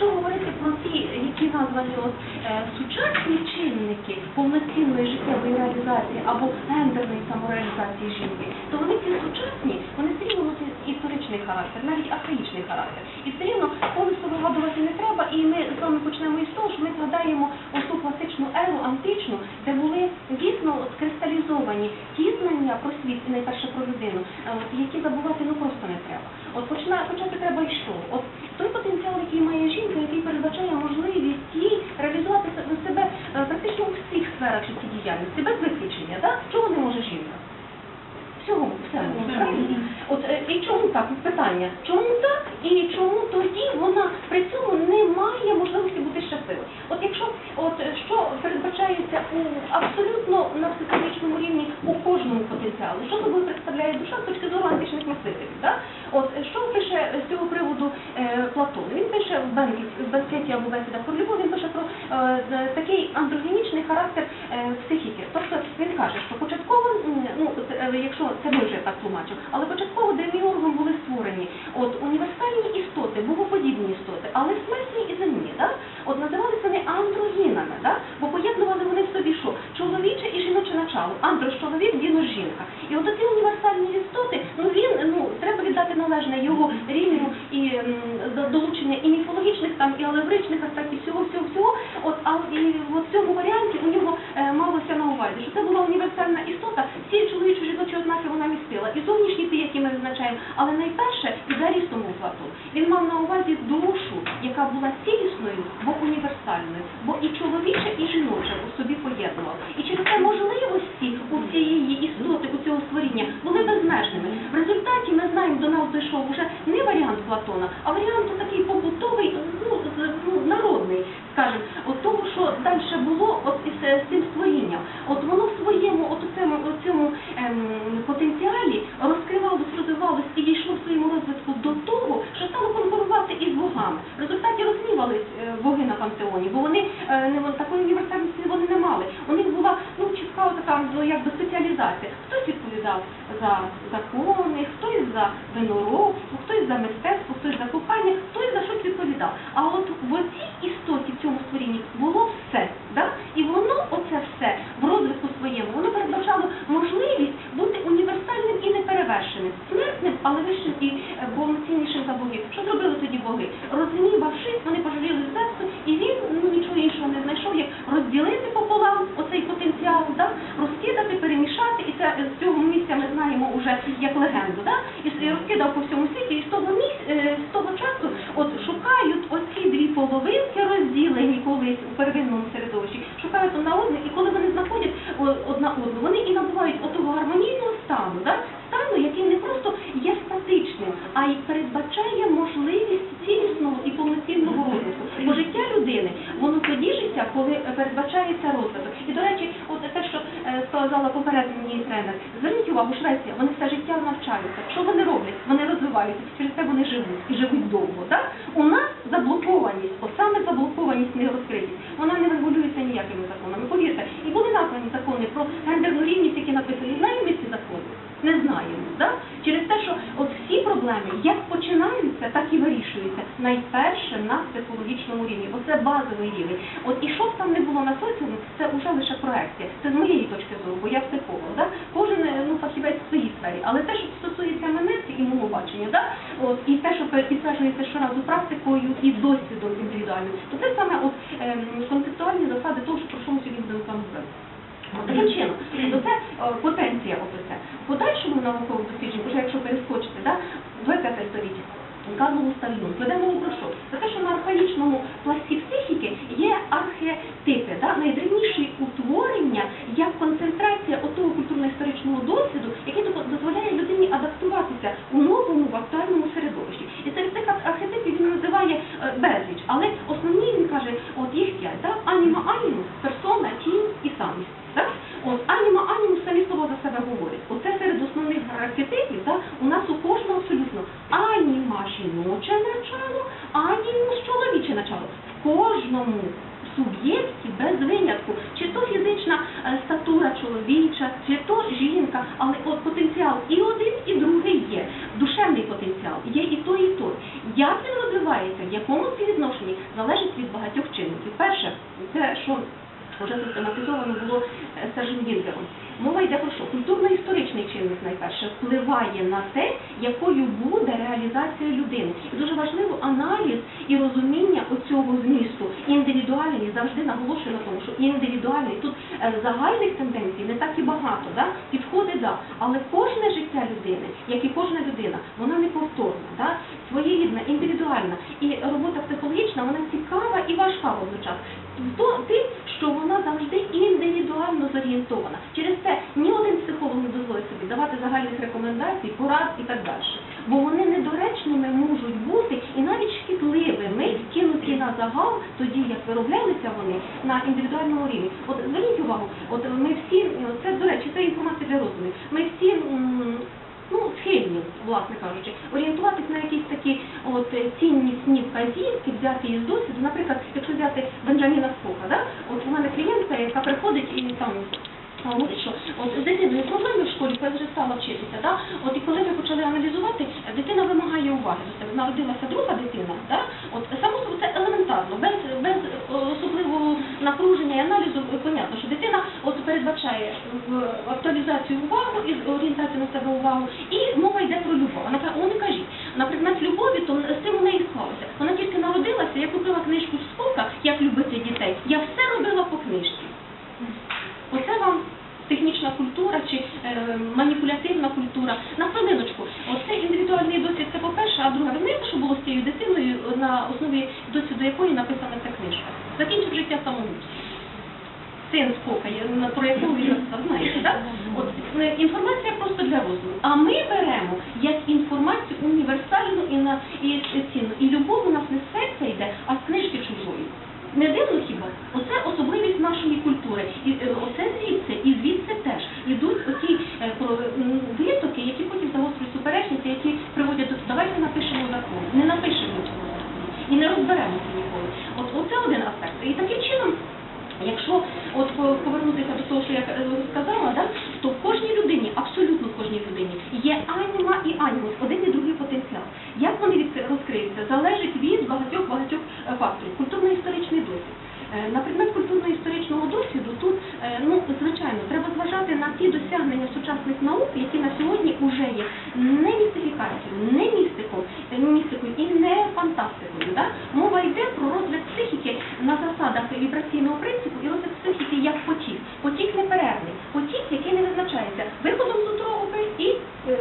якщо говорити про ті, які названі от, е, сучасні чинники повноцінної життєвої реалізації або гендерної самореалізації жінки, то вони ці сучасні, вони все рівно носять історичний характер, навіть архаїчний характер. І все рівно повністю вигадувати не треба, і ми з вами почнемо із того, що ми згадаємо оту класичну еру античну, де були дійсно от, кристалізовані ті знання про світ найперше про людину, е, які забувати ну просто не треба. От почина, почати треба і що? От той потенціал, який має жінка, який передбачає можливість їй реалізувати себе, е, практично у всіх сферах життєдіяльності, без виключення. так? Чого не може жінка? Всього, все? От е, і чому так? Питання. Чому так? І чому тоді вона при цьому не має можливості бути щасливою? От якщо от е, що передбачається у абсолютно на психологічному рівні у кожному потенціалі, що собою представляє душа з точки зору античних мислителів? Да? От е, що пише з цього приводу е, Платон? Він пише в Бенкеті, в Бенкеті або бесідах про любов, він пише про е, такий андрогенічний характер е, психіки. Тобто він каже, що початково, ну якщо це ми вже так тлумачимо, але початково деміургом були створені от універсальні істоти, богоподібні істоти, але смертні і земні. Да? От називалися вони андрогінами, да? бо поєднували вони в собі що? Чоловіче і жіноче начало. Андро ж чоловік, діно жінка. І от ці універсальні істоти, ну він ну треба віддати належне його рівню і долучення і міфологічних там і алегоричних аспектів всього, всього, всього. От і в цьому варіанті у нього е, малося на увазі, що це була універсальна істота, І зовнішні ті, які ми визначаємо, але найперше ідеалістом був Платон. Він мав на увазі душу, яка була цілісною, бо універсальною, бо і чоловіче, і жіноче у собі поєднував. І через це можливості у цієї істоти, у цього створіння були безмежними. В результаті ми знаємо, до нас дійшов уже не варіант Платона, а варіант такий побутовий, ну, ну народний, скажімо, того, що далі було от із з цим створінням. От воно в своєму, цьому ем, потенціалі розкривалось, розвивалось і дійшло в своєму розвитку до того, що стало конкурувати із богами. В результаті розгнівались е, боги бо вони е, не такої універсальності вони не мали. У них була ну чітка така ну якби спеціалізація. Хтось відповідав за закони, хтось за виноробство, хтось за мистецтво, хтось за кохання, хтось за щось відповідав. А от в оцій істоті в цьому створінні було все, да? і воно оце все в розвитку своєму, воно передбачало можливість бути універсальним і неперевершеним, смертним, але вищим і е, повноціннішим за богів. Що зробили тоді боги? Розгнівавшись, вони пожаліли Зевсу, і він ну нічого іншого не знайшов, як розділити пополам оцей потенціал, да? розкидати, перемішати, і це з цього місця ми знаємо вже як легенду. Да? І розкидав по всьому світі, і з того місць, е, з того часу от шукають оці дві половинки розділені колись у первинному середовищі, шукають одна одну, і коли вони знаходять одна одну, вони і набувають отого гармонійного стану, да? стану, який не просто а й передбачає можливість цілісного і повноцінного розвитку. Бо життя людини, воно тоді життя, коли передбачається розвиток. І, до речі, от те, що е, сказала попередньо мені тренер, зверніть увагу, Швеція, вони все життя навчаються. Що вони роблять? Вони розвиваються, через це вони живуть і живуть довго. Так? У нас заблокованість, от саме заблокованість не розкритість, вона не регулюється ніякими законами. Повірте, і були названі закони про гендерну рівність, які написані. Знаємо ці закони? Не знаємо. Да? Через те, що от всі проблеми як починаються, так і вирішуються. Найперше на психологічному рівні, бо це базовий рівень. От і що б там не було на соціумі, це вже лише проекція. Це з моєї точки зору, бо я психолог. Да? Кожен е, ну, фахівець в своїй сфері. Але те, що стосується мене і мого бачення, да? от, і те, що підтверджується щоразу практикою і досвідом індивідуальним, то це саме от, ем, концептуальні засади того, що про що ми сьогодні будемо з говорити. Чином, то це е, потенція. В подальшому науковому дослідженні, вже якщо перескочити, да, 25 століття, Карло Густав Юнг, веде про що? Про те, що на архаїчному пласті психіки є архетипи, да, найдревніші утворення, як концентрація отого культурно-історичного досвіду, який дозволяє людині адаптуватися у новому в актуальному середовищі. І серед цих ар- архетипів він називає е, безліч, але основні він каже, от їх п'ять, да? аніма анімус, персона, тінь і самість. Так? От аніма анімус самі слова за себе говорять. Оце серед основних архетипів, да? у нас у кожного абсолютно аніма жіноче начало, анімус чоловіче начало. В кожному суб'єкті без винятку, чи то фізична е, статура то жінка, але от потенціал і один, і другий є. Душевний потенціал є і той, і то. Як він розвивається, в якому співвідношенні, залежить від багатьох чинників. Перше, це що вже систематизовано було е, Сержем Вінтером. Мова йде про що? Культурно-історичний чинник найперше впливає на те, якою буде реалізація людини. І дуже важливо аналіз і розуміння оцього змісту. Індивідуальний завжди наголошую на тому, що індивідуальний тут е, загальних тенденцій не так і багато. Да? Підходи, да. Але кожне життя людини, як і кожна людина, вона неповторна, да? своєрідна, індивідуальна. І робота психологічна, вона цікава і важка водночас. Тим, що вона завжди індивідуально зорієнтована. Через це ні один психолог собі давати загальних рекомендацій, порад і так далі. Бо вони недоречними можуть бути і навіть шкідливими, кинуті на загал, тоді як вироблялися вони на індивідуальному рівні. От зверніть увагу, от ми всі, це до речі, це інформація для розуму. Ми всі. Ну, схильні, власне кажучи, орієнтуватись на якісь такі от ціннісні вказівки, взяти із досвіду. Наприклад, якщо взяти Бенджаміна Скока, да? от у мене клієнтка, яка приходить і там говорить, що от дитиною проблеми в школі, коли вже стала вчитися, да? от і коли ми почали аналізувати, дитина вимагає уваги до себе. Народилася друга дитина, да? от само це елементарно, без, без е, особливого напруження і аналізу е, понятно, що дитина от передбачає актуалізацію увагу і орієнтацію на себе увагу, і мова йде про любов. Вона каже, о, не кажіть, на предмет любові, то з цим у неї склалося. Вона тільки народилася, я купила книжку з Скока, як любити дітей. Я все робила по книжці. Культура чи е, маніпулятивна культура. На хвилиночку, оце індивідуальний досвід, це по-перше, а друге, ви знаєте, що було з цією дитиною, на основі досвіду якої написана ця книжка? Закінчив життя самогубством. Син на- про якого ви знаєте, так? От е, інформація просто для розуму. А ми беремо як інформацію універсальну і на і цінну. І любов у нас не з серця йде, а з книжки чужої. Не дивно хіба? Оце особливість нашої культури. І е, оце звідси, і звідси теж ідуть оті е, про- м, витоки, які потім загострюють суперечниці, які приводять до давайте напишемо закон. Не напишемо цього закону. І не розберемося ніколи. От оце один аспект. І таким чином. Якщо от по- повернутися до того, що я е, сказала, да, то в кожній людині, абсолютно в кожній людині, є аніма і анімус, один і другий потенціал. Як вони відкри- розкриються, залежить від багатьох багатьох е, факторів. Культурно-історичний досвід. Е, На предмет культурно-історичного досвіду тут, е, ну звичайно, треба зважати на ті досягнення сучасних наук, які на сьогодні вже є не містифікацією, не містиком, містикою і не фантастикою. Да? Мова йде про розгляд психіки на засадах вібраційного принципу і розгляд психіки як потік. Потік неперервний, потік, який не визначається виходом з утроби і е,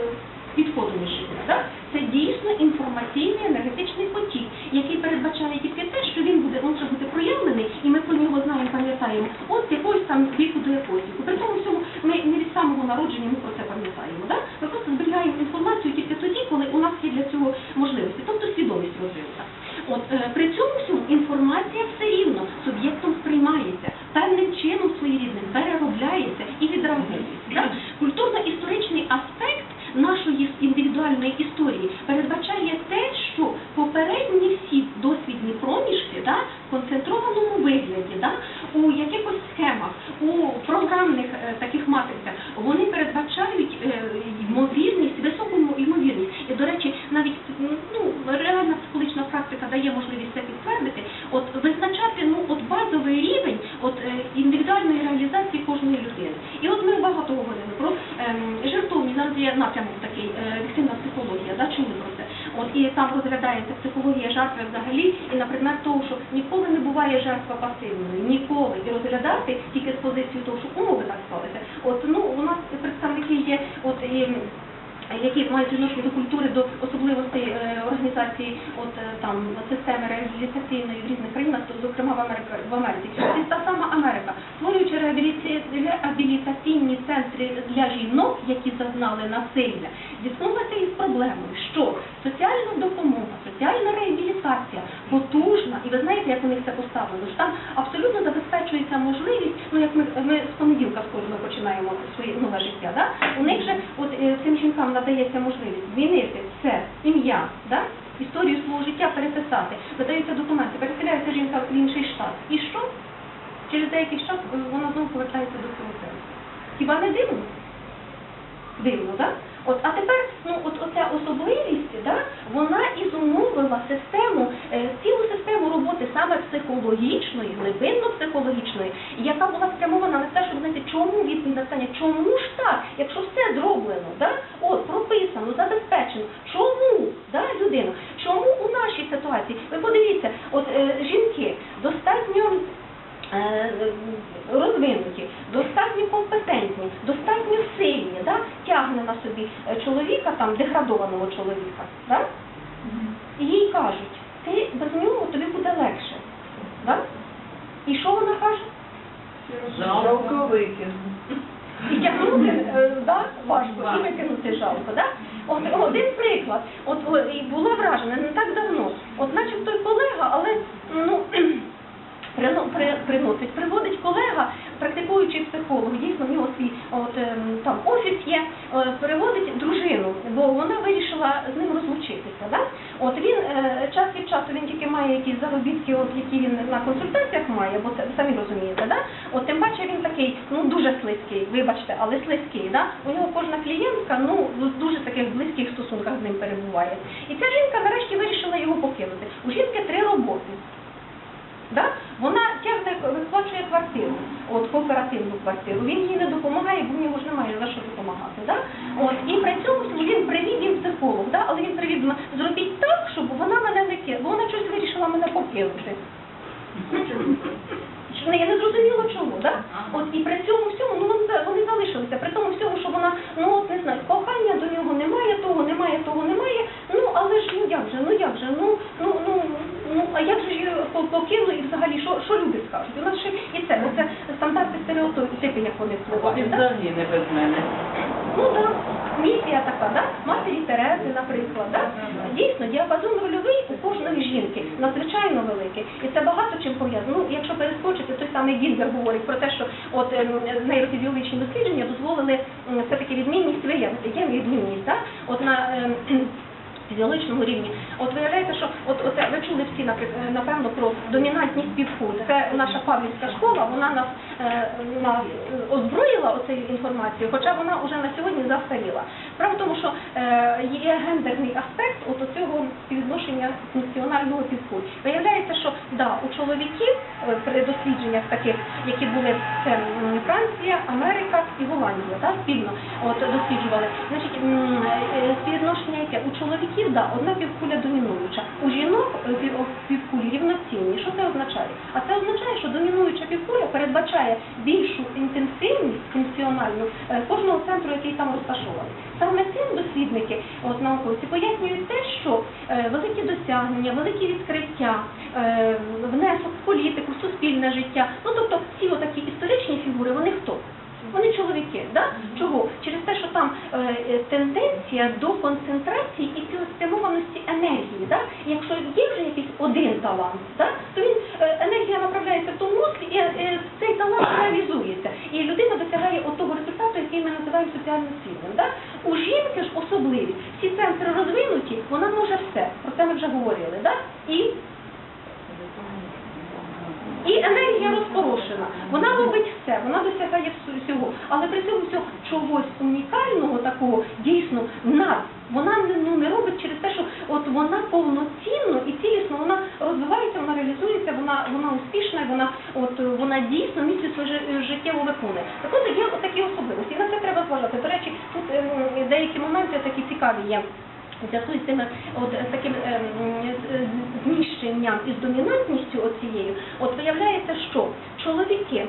відходом із життя. Да? Це дійсно інформаційний енергетичний потік, який передбачає тільки те, що він буде може бути проявлений, і ми про нього знаємо, пам'ятаємо, от з якогось там віку до якогось віку. При тому всьому ми не від самого народження ми про це пам'ятаємо. Да? Ми просто зберігаємо інформацію тільки тоді, коли у нас є для цього можливості, тобто свідомість розвинута. От е, при цьому всьому інформація все рівно суб'єктом сприймається, певним чином своєрідним переробляється і відреагується. Да? Культурно-історичний аспект нашої індивідуальної історії передбачає те, що попередні всі досвідні проміжки да, в концентрованому вигляді, да, у якихось схемах, у програмних е, таких матрицях, вони передбачають е, ймовірність, високу ймо- ймовірність. І, до речі, навіть м, ну, реальна психологічна практика дає можливість це підтвердити. От визначати ну, от базовий рівень от, е, індивідуальної реалізації кожної людини. І от ми багато говорили про ем, жертовні, зараз є напрямок такий, е, віктивна психологія, да, чули про це. От, і там розглядається психологія жертви взагалі, і на предмет того, що ніколи не буває жертва пасивною, ніколи. І розглядати тільки з позиції того, що умови так склалися. От, ну, у нас представники є, от, і, які мають відношення до культури, до особливостей е, організації от е, там системи реабілітаційної в різних країнах, то зокрема в Америці в Америці. І та сама Америка, створюючи реабілітаційні центри для жінок, які зазнали насилля, зіткнулася із проблемою, що соціальна допомога, соціальна реабілітація потужна, і ви знаєте, як у них це поставлено, що там абсолютно забезпечується можливість, ну як ми, ми з понеділка кожного починаємо своє нове життя, да? у них же от е, цим жінкам надається можливість змінити все, ім'я, да? історію свого життя переписати, видаються документи, переселяється жінка в інший штат. І що? Через деякий час вона знову повертається до свого серця. Хіба не дивно? Дивно, так? От, а тепер, ну, от оця особливість, да, вона із вирішила систему, е, цілу систему роботи саме психологічної, глибинно психологічної, яка була спрямована на те, щоб знайти, чому відповідь на питання, чому ж так, якщо все зроблено, да? от прописано, забезпечено, чому да, людина, чому у нашій ситуації? Ви подивіться, от е, жінки достатньо розвинуті, достатньо компетентні, достатньо сильні, да? тягне на собі е, чоловіка, там, деградованого чоловіка. Да? І їй кажуть, ти без нього тобі буде легше. Да? І що вона каже? Жалко викину. І тягнути е, да, важко, і викинути жалко. Да? От один приклад. От і була вражена не так давно. От наче той колега, але ну. Прино- Приносить, приводить колега, практикуючий психолог, дійсно в нього свій от, ем, там офіс є, е, приводить дружину, бо вона вирішила з ним розлучитися. Да? От він е, час від часу він тільки має якісь заробітки, от які він на консультаціях має, бо це самі розумієте, да? От тим паче він такий, ну дуже слизький, вибачте, але слизький. Да? У нього кожна клієнтка, ну в дуже таких близьких стосунках з ним перебуває. І ця жінка нарешті вирішила його покинути. У жінки три роботи. Да? Квартиру, от кооперативну квартиру. Він їй не допомагає, бо в нього ж немає за що допомагати. Да? От, і при цьому він привів, він психолог, да? але він привів мене, зробіть так, щоб вона мене не кинула, бо вона щось вирішила мене покинути. Я не зрозуміла чому, да? От і при цьому всьому, ну вони залишилися, при тому всьому, що вона, ну от не знаю, кохання до нього немає, того немає, того немає. Ну але ж ну як же, ну як же, ну ну ну ну а як же ж її покинули і взагалі що, що люди скажуть? У нас ще і це, оце стандарти стереотипи, як вони І впливають. Да? взагалі не без мене. Ну так, місія така, да? матері Терези, наприклад. Да? Дійсно, діапазон рольовий у кожної жінки надзвичайно великий. І це багато чим пов'язано. Ну, якщо перескочити, той самий Гільбер говорить про те, що от ем, нейрофізіологічні дослідження дозволили все-таки відмінність виявити. Є відмінність, да? от на фізіологічному рівні. От виявляється, що от оце ви чули всі напевно про домінантність півкуль. Це наша Павлівська школа, вона нас, нас е, озброїла оцею інформацією, хоча вона вже на сьогодні застаріла. Справа в тому, що е, є гендерний аспект от цього співвідношення функціонального півкуль. Виявляється, що да, у чоловіків е, при дослідженнях таких, які були це Франція, Америка і Голландія, да, спільно от досліджували. Значить, співвідношення яке у чоловіків, да, одна півкуля домінуюча, у жінок півкулі рівноцінні. Що це означає? А це означає, що домінуюча півкуля передбачає більшу інтенсивність функціональну е, кожного центру, який там розташований. Саме цим дослідники, от науковці, пояснюють те, що е, великі досягнення, великі відкриття, е, внесок в політику, в суспільне життя. Ну тобто всі отакі історичні фігури, вони хто? Вони чоловіки, да? Чого? Через те, що там е, е, тенденція до концентрації і цілеспрямованості енергії. Да? Якщо є вже якийсь один талант, да? то він е, енергія направляється в тому руслі, і е, цей талант реалізується. І людина досягає того результату, який ми називаємо соціально цінним. Да? У жінки ж особливі, всі центри розвинуті, вона може все. Про це ми вже говорили. Да? І і енергія розпорошена. Вона робить все, вона досягає всього. Але при цьому всього чогось унікального такого дійсно над. Вона ну, не робить через те, що от вона повноцінно і цілісно вона розвивається, вона реалізується, вона вона успішна, вона от вона дійсно місце своє життєво виконує. Так от є такі особливості. І на це треба зважати. До речі, тут ем, деякі моменти такі цікаві є. Зв'язку з тим от е, таким ем, з- з- зміщенням і з домінантністю оцією, от виявляється, що чоловіки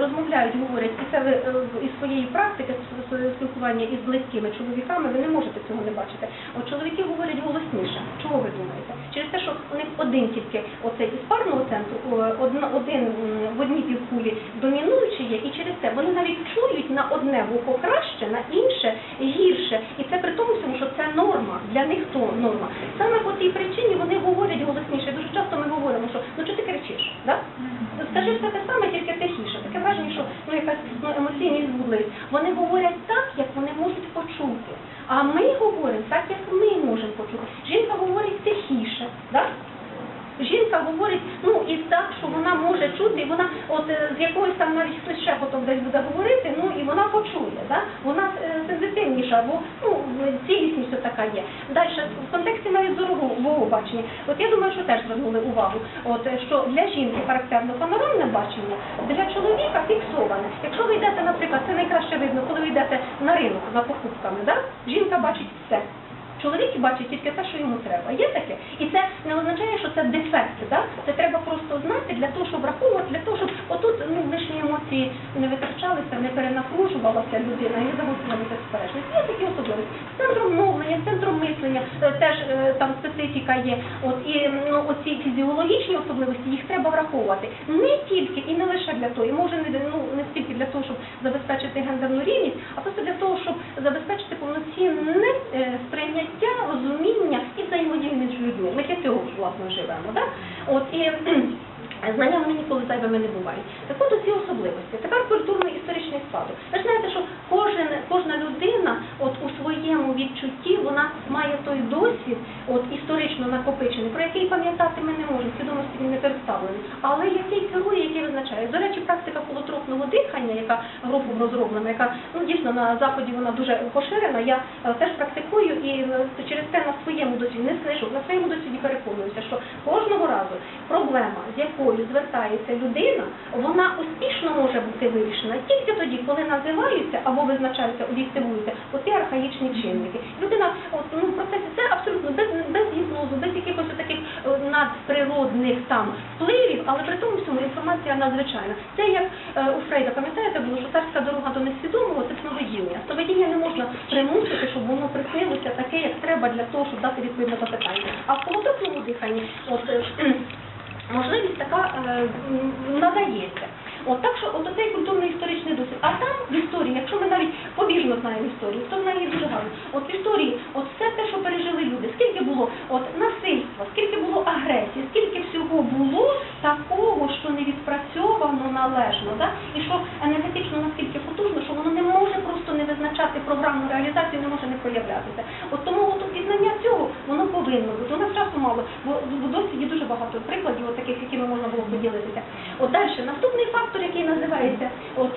розмовляють, говорять, і це ви е, із своєї практики з- спілкування із близькими чоловіками, ви не можете цього не бачити. От чоловіки говорять голосніше. Чого ви думаєте? Через те, що у них один тільки оцей із парного центру, одна, один в одній півкулі домінуючий є, і через це вони навіть чують на одне вухо краще, на інше гірше. І це при тому всьому, що це норма. Для них то норма. Саме по цій причині вони говорять голосніше. Дуже часто ми говоримо, що ну чого ти кричиш? Да? Скажи все те саме, тільки тихіше. Таке враження, що ну якась ну, емоційність збудливість. Вони говорять так, як вони можуть почути. А ми говоримо так, як ми можемо почути. Жінка говорить тихіше, да? Жінка говорить, ну і так, що вона може чути, і вона от е, з якоюсь там навіть хтось ще потім десь буде говорити, ну і вона почує, да? вона е, бо ну цілісність така є. Далі в контексті навіть зорового бачення, от я думаю, що теж звернули увагу, от що для жінки характерно панорамне бачення, для чоловіка фіксоване. Якщо ви йдете, наприклад, це найкраще видно, коли ви йдете на ринок за покупками, да? жінка бачить все. Чоловік бачить тільки те, що йому треба. Є таке? І це не означає, що це дефект. Да? Це треба просто знати для того, щоб враховувати, для того, щоб отут ну, лишні емоції не витрачалися, не перенапружувалася людина і загострилася сперечність. Є такі особливості. Центром мовлення, центром мислення е, теж е, там специфіка є. От і ну, оці фізіологічні особливості їх треба враховувати. Не тільки і не лише для того, і може не ну не стільки для того, щоб забезпечити гендерну рівність, а просто для того, щоб забезпечити повноцінне е, сприйняття, розуміння і взаємодію між людьми. Ми для цього власне живемо. Да? От і Знання вони ніколи зайвими не бувають. Так от ці особливості. Тепер культурно-історичний спадок. Ви ж знаєте, що кожен, кожна людина от у своєму відчутті вона має той досвід, от історично накопичений, про який пам'ятати ми не можемо, свідомості він не представлений, але який керує, який визначає. До речі, практика холотропного дихання, яка групом розроблена, яка ну дійсно на заході вона дуже поширена. Я е, теж практикую і е, через те на своєму досвіді не слежу, на своєму досвіді переконуюся, що кожного разу проблема, з якою звертається людина, вона успішно може бути вирішена тільки тоді, коли називаються або визначаються, об'єктивуються оці архаїчні чинники. Людина от, ну, в процесі це абсолютно без, без гіпнозу, без якихось таких е, надприродних там впливів, але при тому всьому інформація надзвичайна. Це як е, у Фрейда, пам'ятаєте, було, що царська дорога до несвідомого це сновидіння. Сновидіння не можна примусити, щоб воно приснилося таке, як треба для того, щоб дати відповідь на запитання. А в холодропному диханні, от е, можливість така е, надається. От так що от цей культурно-історичний досвід. А там в історії, якщо ми навіть побіжно знаємо історію, то знає її дуже гарно. От в історії, от все те, що пережили люди, скільки було от насильства, скільки було агресії, скільки всього було такого, що не відпрацьовано належно, да? і що енергетично наскільки потужно, що воно не може просто не визначати програмну реалізацію, не може не проявлятися. От тому от пізнання цього повинно бути. У нас часу мало, бо в досвіді дуже багато прикладів, от таких, якими можна було поділитися. От далі наступний фактор, який називається, от,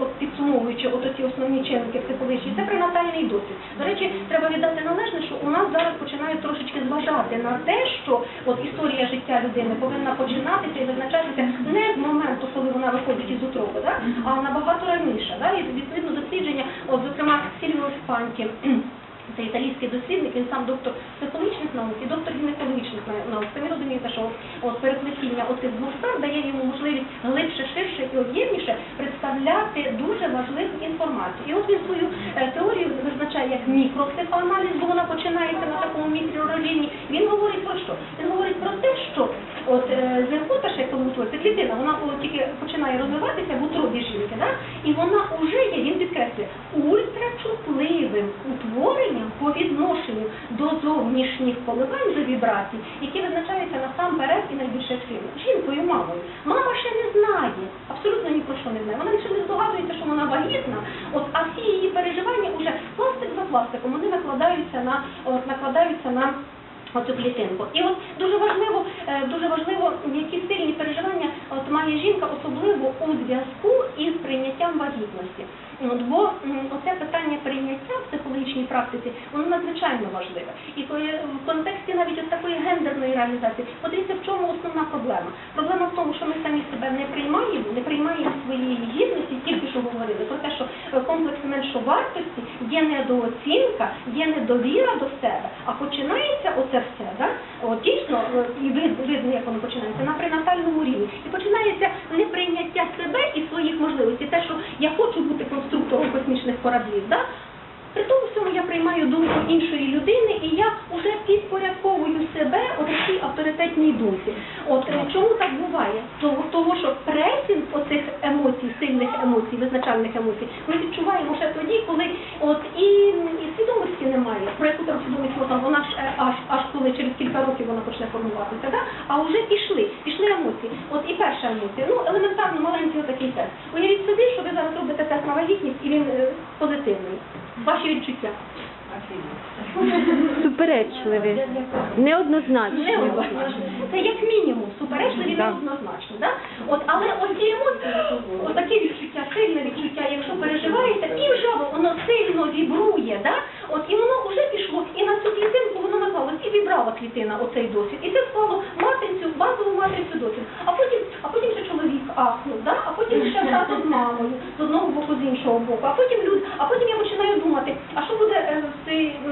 от підсумовуючи от ці основні чинники психологічні, це пренатальний досвід. До речі, треба віддати належне, що у нас зараз починають трошечки зважати на те, що от історія життя людини повинна починатися і визначатися не з моменту, коли вона виходить із утроби, да? а набагато раніше. Да? І відповідно дослідження, от, зокрема, Сільвіо Спанті, це італійський дослідник, він сам доктор психологічних наук і доктор гінекологічних наук. Самі розумієте, що от переплетіння оцих двох сфер дає йому можливість глибше, ширше і об'ємніше представляти дуже важливу інформацію. І от він свою е, теорію визначає як мікропсихоаналіз, бо вона починається на такому мікрорівні. Він говорить про що? Він говорить про те, що от е, зеркота ще коли утворюється, клітина, вона коли тільки починає розвиватися в утробі жінки, да? і вона вже є, він підкреслює, ультрачутливим утворенням по відношенню до зовнішніх коливань до вібрацій, які визначаються насамперед і найбільше. Жінкою мамою. Мама ще не знає, абсолютно ні про що не знає. Вона ще не здогадується, що вона вагітна, от, а всі її переживання вже пластик за пластиком, вони накладаються на, от, накладаються на оцю клітинку. І от дуже важливо, е, дуже важливо, які сильні переживання от має жінка, особливо у зв'язку із прийняттям вагітності. От, бо м, оце питання прийняття в психологічній практиці, воно надзвичайно важливе. І в контексті навіть от такої гендерної реалізації, подивіться, в чому основна проблема. Проблема в тому, що ми самі себе не приймаємо, не приймаємо своєї гідності, тільки що говорили про те, що е, комплекс меншовартості є недооцінка, є недовіра до себе, а починається оце все, да? От, дійсно, е, і видно, видно, як воно починається, на пренатальному рівні. І починається неприйняття себе і своїх можливостей, те, що я хочу кораблів, да? При тому приймаю думку іншої людини, і я вже підпорядковую себе от цій авторитетній думці. От е, чому так буває? Того, що пресінг оцих емоцій, сильних емоцій, визначальних емоцій, ми відчуваємо ще тоді, коли от і, і свідомості немає. Про яку там свідомість можна, вона ж е, аж аж коли через кілька років вона почне формуватися, да? а вже пішли, пішли емоції. От і перша емоція, ну елементарно маленький отакий тест. Уявіть собі, що ви зараз робите тест на вагітність, і він е, позитивний. Ваші відчуття. Суперечливі, неоднозначні. Неоднозначно. Це як мінімум суперечливі неоднозначно. Да? От, але оці емоції, отакі відчуття, сильне відчуття, якщо переживаєте, і вже воно сильно вібрує, да? от, і воно вже пішло, і на цю клітинку воно наклалось, і вібрала клітина оцей досвід. І це склало матрицю, базову матрицю досвід. А потім, а потім ще чоловік ахнув, да? Ще тато з мамою, з одного боку, з іншого боку, а потім люд, а потім я починаю думати, а що буде е, в цій, м, в цій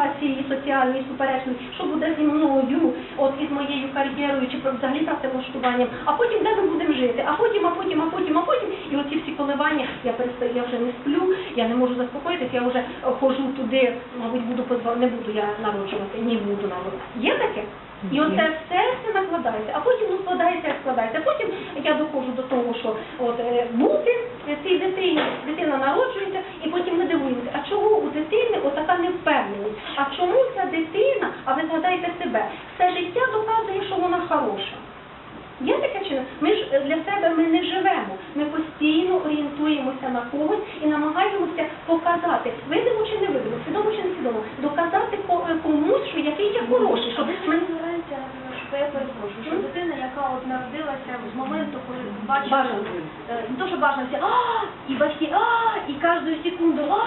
ситуації соціальній, суперечній, що буде зі мною, от із моєю кар'єрою чи взагалі працевлаштуванням, а потім де ми будемо жити, а потім, а потім, а потім, а потім, і оці всі коливання, я перестаю, я вже не сплю, я не можу заспокоїтися, я вже е, ходжу туди, мабуть, буду позва, не буду я народжувати, ні буду народжувати. Є таке? І оце все це накладається, а потім ну, складається, як складається. Потім я доходжу до того, що от е, бути цій дитині, дитина народжується, і потім ми дивуємося, а чого у дитини отака невпевненість? А чому ця дитина, а ви згадайте себе, все життя доказує, що вона хороша. Є таке чи? Ми ж для себе ми не живемо. Ми постійно орієнтуємося на когось і намагаємося показати, видимо чи не видимо, свідомо чи не свідомо, доказати ко- комусь, що який я хороший, щоб ми Що я перепрошую, що дитина, яка от народилася з моменту, коли Бажано. е, не то, що бажано, а, і батьки, а, і кожну секунду, а,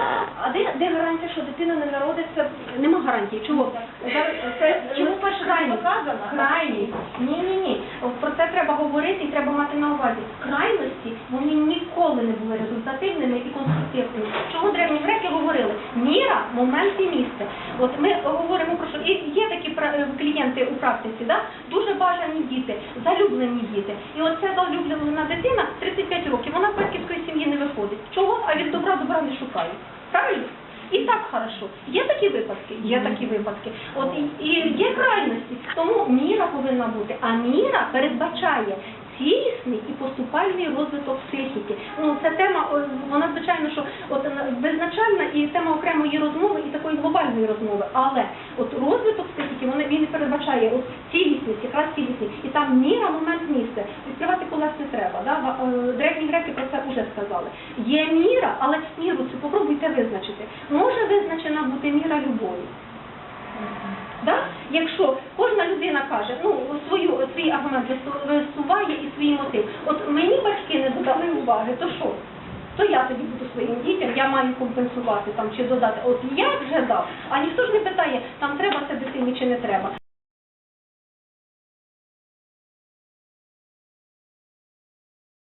а де, де гарантія, що дитина не народиться? нема гарантії. Чого? Зараз це Чому перший раз доказано? Крайність. Ні, ні, ні. Про це треба говорити і треба мати на увазі. Крайності вони ніколи не були результативними і конструктивними. Чому древні греки говорили? Міра, момент і місце. От ми говоримо про що і є такі е, клієнти у практиці, да? Дуже бажані діти, залюблені діти. І оця залюблена дитина 35 років, вона з батьківської сім'ї не виходить. Чого? А від добра добра не шукає. Правильно? І так хорошо. Є такі випадки? Є такі випадки. От і, і є крайності. Тому міра повинна бути. А міра передбачає цілісний і поступальний розвиток психіки. Ну це тема, вона звичайно, що от визначальна і тема окремої розмови і такої глобальної розмови. Але от розвиток психіки вони він передбачає от цілісність, якраз цілісність. І там міра, момент місце. Відкривати колес не треба. Да? Е, Древні греки про це вже сказали. Є міра, але міру цю попробуйте визначити. Може визначена бути міра любові. Да? Якщо кожна людина каже, ну свою свій аргумент висуває і свій мотив. От мені батьки не додали уваги, то що? То я тоді буду своїм дітям, я маю компенсувати там чи додати. От я вже дав, а ніхто ж не питає, там треба це дитині чи не треба.